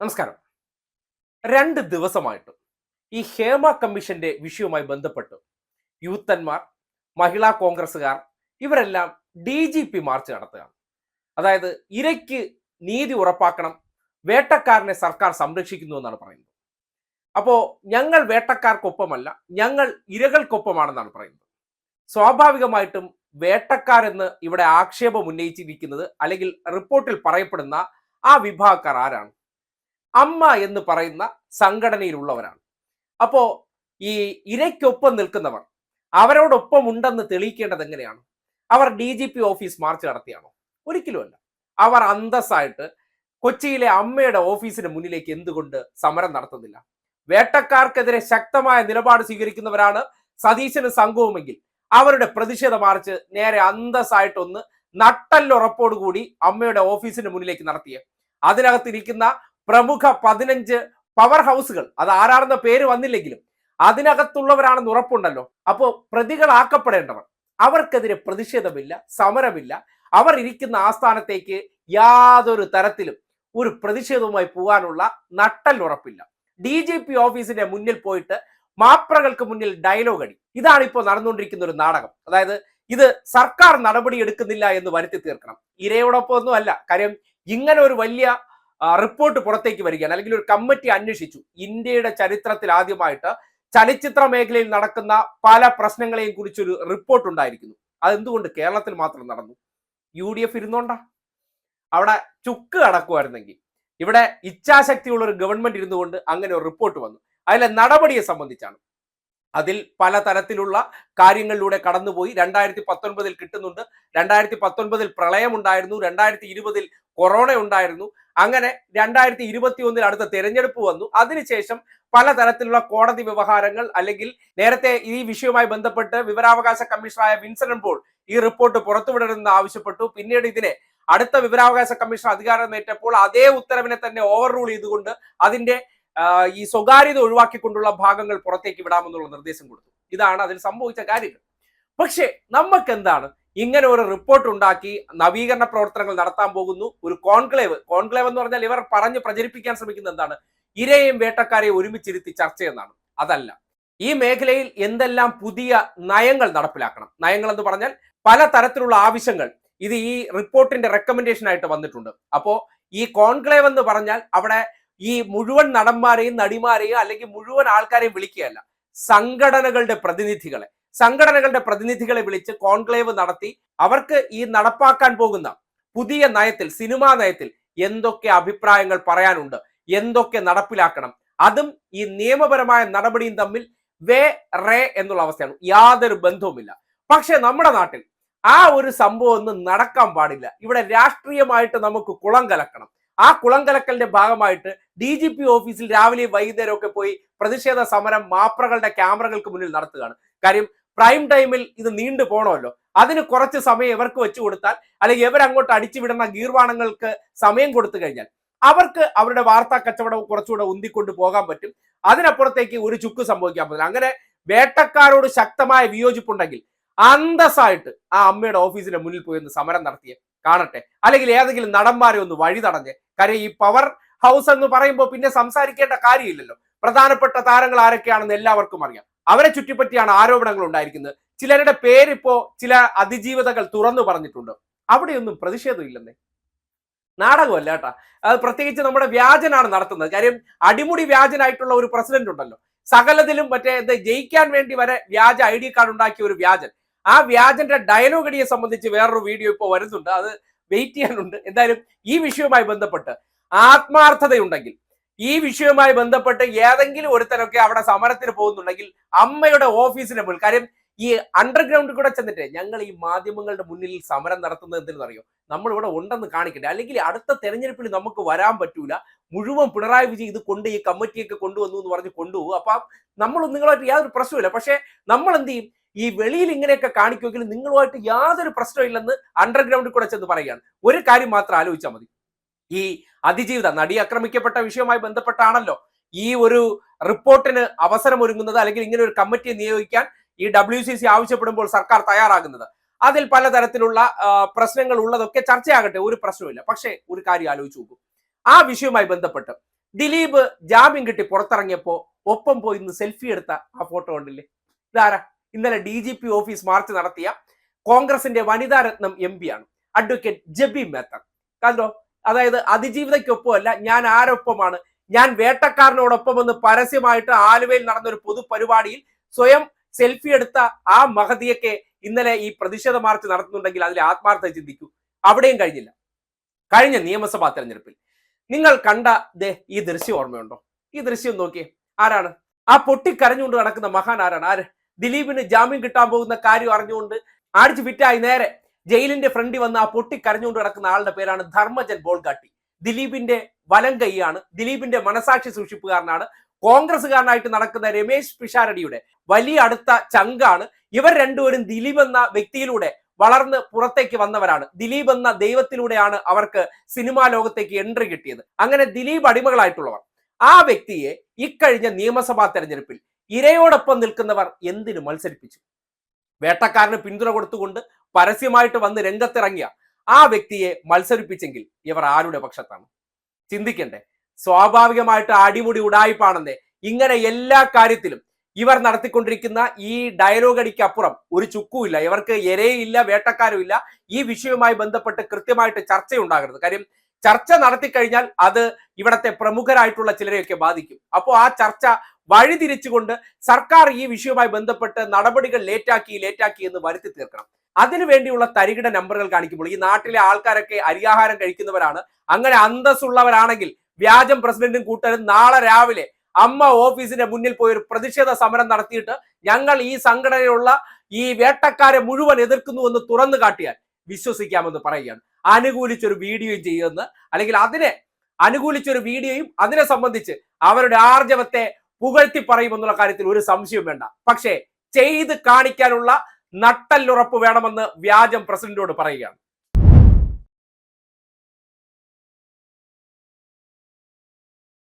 നമസ്കാരം. രണ്ട് ദിവസമായിട്ട് ഈ ഹേമ കമ്മീഷന്റെ വിഷയവുമായി ബന്ധപ്പെട്ട് യൂത്തന്മാർ മഹിളാ കോൺഗ്രസ്സുകാർ ഇവരെല്ലാം ഡി ജി പി മാർച്ച് നടത്തുകയാണ്. അതായത് ഇരയ്ക്ക് നീതി ഉറപ്പാക്കണം വേട്ടക്കാരനെ സർക്കാർ സംരക്ഷിക്കുന്നു എന്നാണ് പറയുന്നത്. അപ്പോൾ ഞങ്ങൾ വേട്ടക്കാർക്കൊപ്പമല്ല ഞങ്ങൾ ഇരകൾക്കൊപ്പമാണെന്നാണ് പറയുന്നത്. സ്വാഭാവികമായിട്ടും വേട്ടക്കാരെന്ന് ഇവിടെ ആക്ഷേപം ഉന്നയിച്ചിരിക്കുന്നത് അല്ലെങ്കിൽ റിപ്പോർട്ടിൽ പറയപ്പെടുന്ന ആ വിഭാഗക്കാർ ആരാണ്? അമ്മ എന്ന് പറയുന്ന സംഘടനയിലുള്ളവരാണ്. അപ്പോ ഈ ഇരയ്ക്കൊപ്പം നിൽക്കുന്നവർ അവരോടൊപ്പം ഉണ്ടെന്ന് തെളിയിക്കേണ്ടത് എങ്ങനെയാണ്? അവർ D G P office march നടത്തിയാണോ? ഒരിക്കലുമല്ല അവർ അന്തസ്സായിട്ട് കൊച്ചിയിലെ അമ്മയുടെ ഓഫീസിന് മുന്നിലേക്ക് എന്തുകൊണ്ട് സമരം നടത്തുന്നില്ല? വേട്ടക്കാർക്കെതിരെ ശക്തമായ നിലപാട് സ്വീകരിക്കുന്നവരാണ് സതീശന് സംഘവുമെങ്കിൽ അവരുടെ പ്രതിഷേധ മാർച്ച് നേരെ അന്തസ്സായിട്ടൊന്ന് നട്ടല്ലുറപ്പോടുകൂടി അമ്മയുടെ ഓഫീസിന് മുന്നിലേക്ക് നടത്തിയ. അതിനകത്തിരിക്കുന്ന പ്രമുഖ പതിനഞ്ച് പവർ ഹൗസുകൾ അത് ആരാണെന്ന പേര് വന്നില്ലെങ്കിലും അതിനകത്തുള്ളവരാണെന്ന് ഉറപ്പുണ്ടല്ലോ. അപ്പോ പ്രതികളാക്കപ്പെടേണ്ടവർ. അവർക്കെതിരെ പ്രതിഷേധമില്ല സമരമില്ല. അവർ ഇരിക്കുന്ന ആസ്ഥാനത്തേക്ക് യാതൊരു തരത്തിലും ഒരു പ്രതിഷേധവുമായി പോകാനുള്ള നട്ടൽ ഉറപ്പില്ല. ഡി ജി പി ഓഫീസിന്റെ മുന്നിൽ പോയിട്ട് മാപ്രകൾക്ക് മുന്നിൽ ഡയലോഗ് അടി. ഇതാണ് ഇപ്പോൾ നടന്നുകൊണ്ടിരിക്കുന്ന ഒരു നാടകം. അതായത് ഇത് സർക്കാർ നടപടി എടുക്കുന്നില്ല എന്ന് വരുത്തി തീർക്കണം. ഇരയോടൊപ്പം ഒന്നും അല്ല കാര്യം ഇങ്ങനെ ഒരു വലിയ റിപ്പോർട്ട് പുറത്തേക്ക് വരികയാണ്. അല്ലെങ്കിൽ ഒരു കമ്മിറ്റി അന്വേഷിച്ചു. ഇന്ത്യയുടെ ചരിത്രത്തിൽ ആദ്യമായിട്ട് ചലച്ചിത്ര മേഖലയിൽ നടക്കുന്ന പല പ്രശ്നങ്ങളെയും കുറിച്ചൊരു റിപ്പോർട്ട് ഉണ്ടായിരിക്കുന്നു. അതെന്തുകൊണ്ട് കേരളത്തിൽ മാത്രം നടന്നു? യു ഡി എഫ് ഇരുന്നോണ്ടാ? അവിടെ ചുക്ക് കടക്കുമായിരുന്നെങ്കിൽ ഇവിടെ ഇച്ഛാശക്തിയുള്ള ഒരു ഗവൺമെന്റ് ഇരുന്നുകൊണ്ട് അങ്ങനെ ഒരു റിപ്പോർട്ട് വന്നു. അതിലെ നടപടിയെ സംബന്ധിച്ചാണ്. അതിൽ പല തരത്തിലുള്ള കാര്യങ്ങളിലൂടെ കടന്നുപോയി. രണ്ടായിരത്തി പത്തൊൻപതിൽ കിട്ടുന്നുണ്ട്. രണ്ടായിരത്തി പത്തൊൻപതിൽ പ്രളയമുണ്ടായിരുന്നു. രണ്ടായിരത്തി ഇരുപതിൽ കൊറോണ ഉണ്ടായിരുന്നു. അങ്ങനെ രണ്ടായിരത്തി ഇരുപത്തി ഒന്നിൽ അടുത്ത തെരഞ്ഞെടുപ്പ് വന്നു. അതിനുശേഷം പലതരത്തിലുള്ള കോടതി വ്യവഹാരങ്ങൾ അല്ലെങ്കിൽ നേരത്തെ ഈ വിഷയവുമായി ബന്ധപ്പെട്ട് വിവരാവകാശ കമ്മീഷണറായ വിൻസെന്റ് പോൾ ഈ റിപ്പോർട്ട് പുറത്തുവിടണമെന്ന് ആവശ്യപ്പെട്ടു. പിന്നീട് ഇതിനെ അടുത്ത വിവരാവകാശ കമ്മീഷൻ അധികാരമേറ്റപ്പോൾ അതേ ഉത്തരവിനെ തന്നെ ഓവർ റൂൾ ചെയ്തുകൊണ്ട് അതിന്റെ ഈ സ്വകാര്യത ഒഴിവാക്കിക്കൊണ്ടുള്ള ഭാഗങ്ങൾ പുറത്തേക്ക് വിടാമെന്നുള്ള നിർദ്ദേശം കൊടുത്തു. ഇതാണ് അതിൽ സംഭവിച്ച കാര്യങ്ങൾ. പക്ഷേ നമുക്ക് എന്താണ് ഇങ്ങനെ ഒരു റിപ്പോർട്ട് ഉണ്ടാക്കി നവീകരണ പ്രവർത്തനങ്ങൾ നടത്താൻ പോകുന്നു. ഒരു കോൺക്ലേവ് കോൺക്ലേവ് എന്ന് പറഞ്ഞാൽ ഇവർ പറഞ്ഞ് പ്രചരിപ്പിക്കാൻ ശ്രമിക്കുന്നത് എന്താണ്? ഇരയും വേട്ടക്കാരെയും ഒരുമിച്ചിരുത്തി ചർച്ച എന്നാണ് അതല്ല. ഈ മേഖലയിൽ എന്തെല്ലാം പുതിയ നയങ്ങൾ നടപ്പിലാക്കണം. നയങ്ങൾ എന്ന് പറഞ്ഞാൽ പല തരത്തിലുള്ള ആവശ്യങ്ങൾ. ഇത് ഈ റിപ്പോർട്ടിന്റെ റെക്കമെൻഡേഷൻ ആയിട്ട് വന്നിട്ടുണ്ട്. അപ്പോ ഈ കോൺക്ലേവ് എന്ന് പറഞ്ഞാൽ അവിടെ ഈ മുഴുവൻ നടന്മാരെയും നടിമാരെയും അല്ലെങ്കിൽ മുഴുവൻ ആൾക്കാരെയും വിളിക്കുകയല്ല. സംഘടനകളുടെ പ്രതിനിധികളെ. സംഘടനകളുടെ പ്രതിനിധികളെ വിളിച്ച് കോൺക്ലേവ് നടത്തി അവർക്ക് ഈ നടപ്പാക്കാൻ പോകുന്ന പുതിയ നയത്തിൽ സിനിമാ നയത്തിൽ എന്തൊക്കെ അഭിപ്രായങ്ങൾ പറയാനുണ്ട് എന്തൊക്കെ നടപ്പിലാക്കണം അതും ഈ നിയമപരമായ നടപടിയും തമ്മിൽ വേ റേ എന്നുള്ള അവസ്ഥയാണ്. യാതൊരു ബന്ധവുമില്ല. പക്ഷെ നമ്മുടെ നാട്ടിൽ ആ ഒരു സംഭവം ഒന്നും നടക്കാൻ പാടില്ല. ഇവിടെ രാഷ്ട്രീയമായിട്ട് നമുക്ക് കുളം കലക്കണം. ആ കുളം കലക്കലിന്റെ ഭാഗമായിട്ട് ഡി ജി പി ഓഫീസിൽ രാവിലെയും വൈകുന്നേരം ഒക്കെ പോയി പ്രതിഷേധ സമരം മാപ്രകളുടെ ക്യാമറകൾക്ക് മുന്നിൽ നടത്തുകയാണ്. കാര്യം പ്രൈം ടൈമിൽ ഇത് നീണ്ടു പോകണമല്ലോ അതിന് കുറച്ച് സമയം ഇവർക്ക് വെച്ചു കൊടുത്താൽ അല്ലെങ്കിൽ ഇവരങ്ങോട്ട് അടിച്ചുവിടുന്ന ഗീർവാണങ്ങൾക്ക് സമയം കൊടുത്തു കഴിഞ്ഞാൽ അവർക്ക് അവരുടെ വാർത്താ കച്ചവടം കുറച്ചുകൂടെ ഉന്തിക്കൊണ്ട് പോകാൻ പറ്റും. അതിനപ്പുറത്തേക്ക് ഒരു ചുക്ക് സംഭവിക്കാൻ പറ്റില്ല. അങ്ങനെ വേട്ടക്കാരോട് ശക്തമായ വിയോജിപ്പുണ്ടെങ്കിൽ അന്തസ്സായിട്ട് ആ അമ്മയുടെ ഓഫീസിന്റെ മുന്നിൽ പോയി ഒന്ന് സമരം നടത്തിയ കാണട്ടെ. അല്ലെങ്കിൽ ഏതെങ്കിലും നടന്മാരെ ഒന്ന് വഴി തടഞ്ഞ്. കാര്യം ഈ പവർ ഹൗസ് എന്ന് പറയുമ്പോൾ പിന്നെ സംസാരിക്കേണ്ട കാര്യമില്ലല്ലോ. പ്രധാനപ്പെട്ട താരങ്ങൾ ആരൊക്കെയാണെന്ന് എല്ലാവർക്കും അറിയാം. അവരെ ചുറ്റിപ്പറ്റിയാണ് ആരോപണങ്ങൾ ഉണ്ടായിരിക്കുന്നത്. ചിലരുടെ പേരിപ്പോ ചില അതിജീവിതകൾ തുറന്നു പറഞ്ഞിട്ടുണ്ട്. അവിടെയൊന്നും പ്രതിഷേധമില്ലെന്നേ നാടകമല്ല കേട്ടാ. അത് പ്രത്യേകിച്ച് നമ്മുടെ വ്യാജനാണ് നടത്തുന്നത്. കാര്യം അടിമുടി വ്യാജനായിട്ടുള്ള ഒരു പ്രസിഡന്റ് ഉണ്ടല്ലോ. സകലത്തിലും മറ്റേ എന്താ ജയിക്കാൻ വേണ്ടി വരെ വ്യാജ ഐ ഡി കാർഡ് ഉണ്ടാക്കിയ ഒരു വ്യാജൻ. ആ വ്യാജന്റെ ഡയലോഗ് അടിയെ സംബന്ധിച്ച് വേറൊരു വീഡിയോ ഇപ്പോൾ വരുന്നുണ്ട്. അത് വെയിറ്റ് ചെയ്യാനുണ്ട്. എന്തായാലും ഈ വിഷയവുമായി ബന്ധപ്പെട്ട് ആത്മാർത്ഥതയുണ്ടെങ്കിൽ ഈ വിഷയവുമായി ബന്ധപ്പെട്ട് ഏതെങ്കിലും ഒരുത്തനൊക്കെ അവിടെ സമരത്തിന് പോകുന്നുണ്ടെങ്കിൽ അമ്മയുടെ ഓഫീസിന് മുന്നിൽ കാര്യം ഈ അണ്ടർഗ്രൗണ്ടിൽ കൂടെ ചെന്നിട്ട് ഞങ്ങൾ ഈ മാധ്യമങ്ങളുടെ മുന്നിൽ സമരം നടത്തുന്നത് എന്തെന്നറിയോ നമ്മൾ ഇവിടെ ഉണ്ടെന്ന് കാണിക്കട്ടെ. അല്ലെങ്കിൽ അടുത്ത തെരഞ്ഞെടുപ്പിൽ നമുക്ക് വരാൻ പറ്റൂല. മുഴുവൻ പിണറായി വിജയൻ ഇത് കൊണ്ട് ഈ കമ്മിറ്റിയൊക്കെ കൊണ്ടുവന്നു എന്ന് പറഞ്ഞ് കൊണ്ടുപോകും. അപ്പം നമ്മൾ നിങ്ങളുമായിട്ട് യാതൊരു പ്രശ്നമില്ല പക്ഷേ നമ്മൾ എന്ത് ചെയ്യും? ഈ വെളിയിൽ ഇങ്ങനെയൊക്കെ കാണിക്കുമെങ്കിൽ നിങ്ങളുമായിട്ട് യാതൊരു പ്രശ്നമില്ലെന്ന് അണ്ടർഗ്രൗണ്ടിൽ കൂടെ ചെന്ന് പറയുകയാണ്. ഒരു കാര്യം മാത്രം ആലോചിച്ചാൽ മതി. ഈ അതിജീവിത നടി ആക്രമിക്കപ്പെട്ട വിഷയവുമായി ബന്ധപ്പെട്ടാണല്ലോ ഈ ഒരു റിപ്പോർട്ടിന് അവസരം ഒരുങ്ങുന്നത് അല്ലെങ്കിൽ ഇങ്ങനെ ഒരു കമ്മിറ്റിയെ നിയോഗിക്കാൻ ഈ ഡബ്ല്യു സി സി ആവശ്യപ്പെടുമ്പോൾ സർക്കാർ തയ്യാറാകുന്നത്. അതിൽ പലതരത്തിലുള്ള പ്രശ്നങ്ങൾ ഉള്ളതൊക്കെ ചർച്ചയാകട്ടെ ഒരു പ്രശ്നവുമില്ല. പക്ഷേ ഒരു കാര്യം ആലോചിച്ച് നോക്കൂ. ആ വിഷയവുമായി ബന്ധപ്പെട്ട് ദിലീപ് ജാമ്യം കിട്ടി പുറത്തിറങ്ങിയപ്പോ ഒപ്പം പോയി ഇന്ന് സെൽഫി എടുത്ത ആ ഫോട്ടോ ഉണ്ടല്ലേ ഇതാരാ? ഇന്നലെ D G P office march നടത്തിയ കോൺഗ്രസിന്റെ വനിതാരത്നം എം പി ആണ്. അഡ്വക്കേറ്റ് ജബി മേത്തർ. കണ്ടോ? അതായത് അതിജീവിതയ്ക്കൊപ്പമല്ല ഞാൻ ആരൊപ്പമാണ്. ഞാൻ വേട്ടക്കാരനോടൊപ്പം എന്ന് പരസ്യമായിട്ട് ആലുവയിൽ നടന്ന ഒരു പൊതുപരിപാടിയിൽ സ്വയം സെൽഫി എടുത്ത ആ മഹതിയൊക്കെ ഇന്നലെ ഈ പ്രതിഷേധ മാർച്ച് നടത്തുന്നുണ്ടെങ്കിൽ അതിൽ ആത്മാർത്ഥത ചിന്തിക്കൂ. അവിടെയും കഴിഞ്ഞില്ല. കഴിഞ്ഞ നിയമസഭാ തെരഞ്ഞെടുപ്പിൽ. നിങ്ങൾ കണ്ട ദേ ഈ ദൃശ്യം ഓർമ്മയുണ്ടോ? ഈ ദൃശ്യം നോക്കിയേ. ആരാണ്? ആ പൊട്ടിക്കരഞ്ഞുകൊണ്ട് നടക്കുന്ന മഹാൻ ആരാണ്? ആര്? ദിലീപിന് ജാമ്യം കിട്ടാൻ പോകുന്ന കാര്യം അറിഞ്ഞുകൊണ്ട് ആടിച്ചു വിറ്റായി നേരെ. ജയിലിന്റെ ഫ്രണ്ടിൽ വന്ന് ആ പൊട്ടിക്കരഞ്ഞുകൊണ്ട് കിടക്കുന്ന ആളുടെ പേരാണ് ധർമ്മജൻ ബോൾഗാട്ടി. ദിലീപിന്റെ വലം കൈയാണ്. ദിലീപിന്റെ മനസാക്ഷി സൂക്ഷിപ്പുകാരനാണ്. കോൺഗ്രസ്സുകാരനായിട്ട് നടക്കുന്ന രമേശ് പിഷാരടിയുടെ വലിയ അടുത്ത ചങ്കാണ്. ഇവർ രണ്ടുപേരും ദിലീപ് എന്ന വ്യക്തിയിലൂടെ വളർന്ന് പുറത്തേക്ക് വന്നവരാണ്. ദിലീപ് എന്ന ദൈവത്തിലൂടെയാണ് അവർക്ക് സിനിമാ ലോകത്തേക്ക് എൻട്രി കിട്ടിയത്. അങ്ങനെ ദിലീപ് അടിമകളായിട്ടുള്ളവർ. ആ വ്യക്തിയെ ഇക്കഴിഞ്ഞ നിയമസഭാ തെരഞ്ഞെടുപ്പിൽ ഇരയോടൊപ്പം നിൽക്കുന്നവർ എന്തിനു മത്സരിപ്പിച്ചു? വേട്ടക്കാരന് പിന്തുണ കൊടുത്തുകൊണ്ട് പരസ്യമായിട്ട് വന്ന് രംഗത്തിറങ്ങിയ ആ വ്യക്തിയെ മത്സരിപ്പിച്ചെങ്കിൽ ഇവർ ആരുടെ പക്ഷത്താണ്? ചിന്തിക്കണ്ടേ. സ്വാഭാവികമായിട്ട് അടിമുടി ഉടായ്പാണെന്നേ ഇങ്ങനെ എല്ലാ കാര്യത്തിലും ഇവർ നടത്തിക്കൊണ്ടിരിക്കുന്ന ഈ ഡയലോഗ് അടിക്കപ്പുറം ഒരു ചുക്കുമില്ല. ഇവർക്ക് ഇരയില്ല വേട്ടക്കാരും ഇല്ല ഈ വിഷയവുമായി ബന്ധപ്പെട്ട് കൃത്യമായിട്ട് ചർച്ചയുണ്ടാകരുത്. കാര്യം ചർച്ച നടത്തി കഴിഞ്ഞാൽ അത് ഇവിടത്തെ പ്രമുഖരായിട്ടുള്ള ചിലരെയൊക്കെ ബാധിക്കും. അപ്പോൾ ആ ചർച്ച വഴിതിരിച്ചുകൊണ്ട് സർക്കാർ ഈ വിഷയവുമായി ബന്ധപ്പെട്ട് നടപടികൾ ലേറ്റാക്കി ലേറ്റാക്കി എന്ന് വരുത്തി തീർക്കണം. അതിനു വേണ്ടിയുള്ള തരികിട നമ്പറുകൾ കാണിക്കുമ്പോൾ ഈ നാട്ടിലെ ആൾക്കാരൊക്കെ അരിയാഹാരം കഴിക്കുന്നവരാണ്. അങ്ങനെ അന്തസ്സുള്ളവരാണെങ്കിൽ വ്യാജം പ്രസിഡന്റും കൂട്ടരും നാളെ രാവിലെ അമ്മ ഓഫീസിന്റെ മുന്നിൽ പോയി ഒരു പ്രതിഷേധ സമരം നടത്തിയിട്ട് ഞങ്ങൾ ഈ സംഘടനയുള്ള ഈ വേട്ടക്കാരെ മുഴുവൻ എതിർക്കുന്നു എന്ന് തുറന്നു കാട്ടിയാൽ വിശ്വസിക്കാമെന്ന് പറയുകയാണ്. അനുകൂലിച്ചൊരു വീഡിയോയും ചെയ്യുമെന്ന് അല്ലെങ്കിൽ അതിനെ അനുകൂലിച്ചൊരു വീഡിയോയും അതിനെ സംബന്ധിച്ച് അവരുടെ ആർജവത്തെ പുകഴ്ത്തി പറയുമെന്നുള്ള കാര്യത്തിൽ ഒരു സംശയം വേണ്ട. പക്ഷേ ചെയ്ത് കാണിക്കാനുള്ള നട്ടല്ലുറപ്പ് വേണമെന്ന് വ്യാജം പ്രസിഡന്റോട് പറയുകയാണ്.